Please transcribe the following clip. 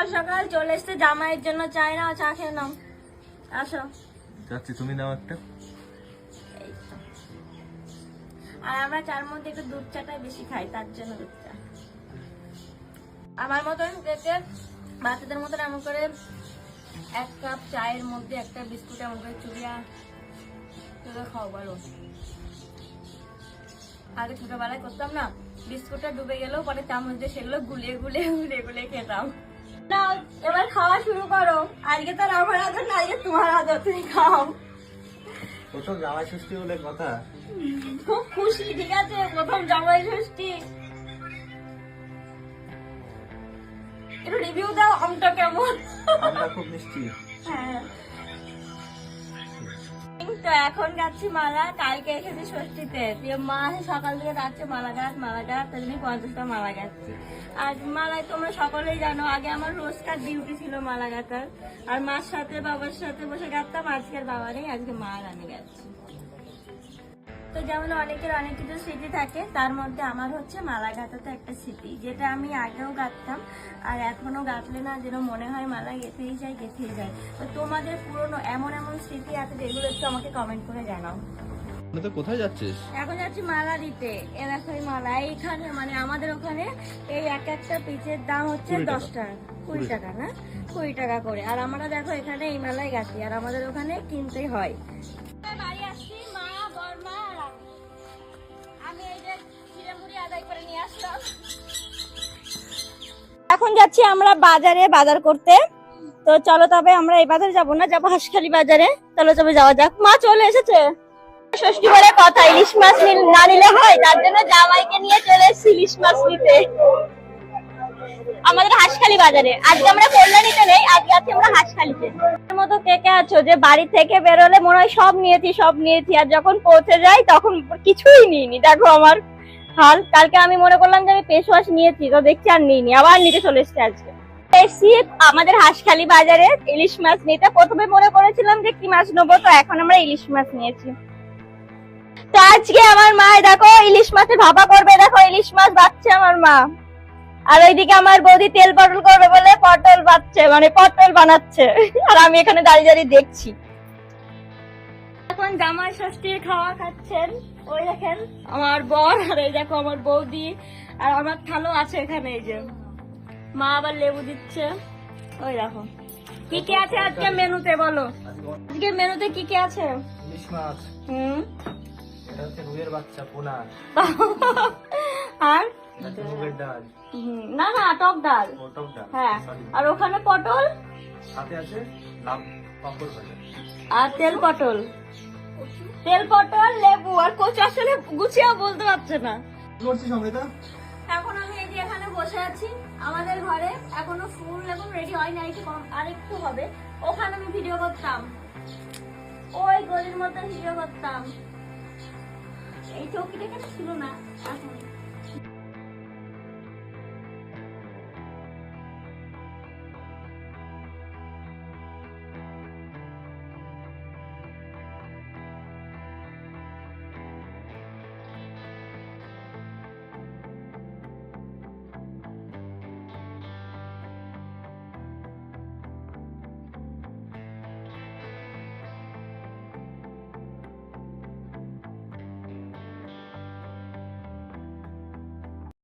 সকাল সকাল চলে এসছে জামাইয়ের জন্য চাই না চা খেয়ে নাও। আসো। যাচ্ছি তুমি নাও একটা। আর আমরা চার মধ্যে একটু দুধ চাটাই বেশি খাই তার জন্য দুধ চা। আমার মতন কেকে বাচ্চাদের মতন এমন করে এক কাপ চায়ের মধ্যে একটা বিস্কুট এমন করে চুড়িয়া তোকে খাও বলো। আগে ছোটবেলায় করতাম না বিস্কুটটা ডুবে গেলেও পরে চামচ দিয়ে সেগুলো গুলিয়ে গুলিয়ে গুলিয়ে গুলিয়ে খেতাম। না এবার খাওয়া শুরু করো। আজকে তার আমার আদর না আজকে তোমার আদর তুমি খাও। প্রথম জামাই ষষ্ঠী বলে কথা। খুব খুশি ঠিক আছে প্রথম জামাই ষষ্ঠী। একটু রিভিউ দাও আমটা কেমন? আমটা খুব মিষ্টি। হ্যাঁ। তো এখন যাচ্ছি মালা, কালকে এসেছি ষষ্ঠীতে। মা সকাল থেকে যাচ্ছে মালা গাছ মালা গাছ তাই জন্য পঞ্চাশটা মালা গাচ্ছি। আর মালায় তোমরা সকলেই জানো, আগে আমার রোজকার ডিউটি ছিল মালা গাতার। আর মার সাথে, বাবার সাথে বসে গাতাম আজকের আর বাবা নেই, আজকে মা আমি গাচ্ছি। যেমন অনেকের অনেক কিছু স্মৃতি থাকে তার মধ্যে আমার হচ্ছে মালা গাঁথাতে একটা স্মৃতি যেটা আমি আগেও গাঁথতাম আর এখনও গাঁথলে না যেন মনে হয় মালা গেঁথেই যায় গেঁথেই যায়। তো তোমাদের পুরনো এমন এমন স্মৃতি আছে যেগুলো একটু আমাকে কমেন্ট করে জানাও। তো কোথায় যাচ্ছিস? এখন যাচ্ছি মালা দিতে এ দেখো এই মালা এইখানে মানে আমাদের ওখানে এই এক একটা পিসের দাম হচ্ছে দশ টাকা কুড়ি। টাকা না? কুড়ি টাকা করে। আর আমরা দেখো এখানে এই মেলায় গেছি আর আমাদের ওখানে কিনতে হয়। এখন যাচ্ছি আমরা বাজারে বাজার করতে। তো চলো তবে আমরা এই বাজারে যাব না, যাব হাসখালি বাজারে। চলো তবে যাওয়া যাক। মা চলে এসেছে। ষষ্ঠী বলে কথা, ইলিশ মাছ না নিলে হয়, তার জন্য জামাইকে নিয়ে চলে এসেছি ইলিশ মাছ নিতে। আমাদের হাসখালি বাজারে। আজকে আমরা কল্যাণীতে নেই, আজকে আছি আমরা হাসখালিতে। কে আছো? যে বাড়ি থেকে বেরোলে মনে হয় সব নিয়েছি সব নিয়েছি। আর যখন পৌঁছে যাই তখন কিছুই নিইনি। দেখো আমার হাল, কালকে আমি মনে করলাম যে আমি ফেস ওয়াশ নিয়েছি, তো দেখছি আর নিইনি, আবার নিতে চলে এসেছি আজকে। এসছি আমাদের হাসখালি বাজারে ইলিশ মাছ নিতে। প্রথমে মনে করেছিলাম যে কি মাছ নেব, তো এখন আমরা ইলিশ মাছ নিয়েছি। তো আজকে আমার মা দেখো, ইলিশ মাছের ভাপা করবে, দেখো, ইলিশ মাছ বাচ্ছে আমার মা। আর ওইদিকে আমার বৌদি তেল পটল করবে বলে পটল বাচ্ছে মানে পটল বানাচ্ছে। আর আমি এখানে দাঁড়িয়ে দাঁড়িয়ে দেখছি। এখন জামাই ষষ্ঠীর খাওয়া খাচ্ছেন। ওই দেখেন আমার বর আর এই দেখো আমার বৌদি আর আমার থালো আছে এখানে এই যে। মা আবার লেবু দিচ্ছে। ওই দেখো। কি কি আছে আজকে মেনুতে বলো? আজকে মেনুতে কি কি আছে? হুম। এটা হচ্ছে রুইয়ের বাচ্চা পোনা। আর? না না টক ডাল। হ্যাঁ। আর ওখানে পটল? সাথে আছে লাভ পাপড় ভাজা। আর তেল পটল? তেল পটল লেবু আর কচু আসলে গুছিয়ে বলতে পারছে না। করছিস অমৃতা এখন আমি এই যে এখানে বসে আছি আমাদের ঘরে এখনও ফুল এখন রেডি হয় একটু আর একটু হবে। ওখানে আমি ভিডিও করতাম। ওই গলির মধ্যে ভিডিও করতাম। এই চৌকিটা কেন ছিল না? এখন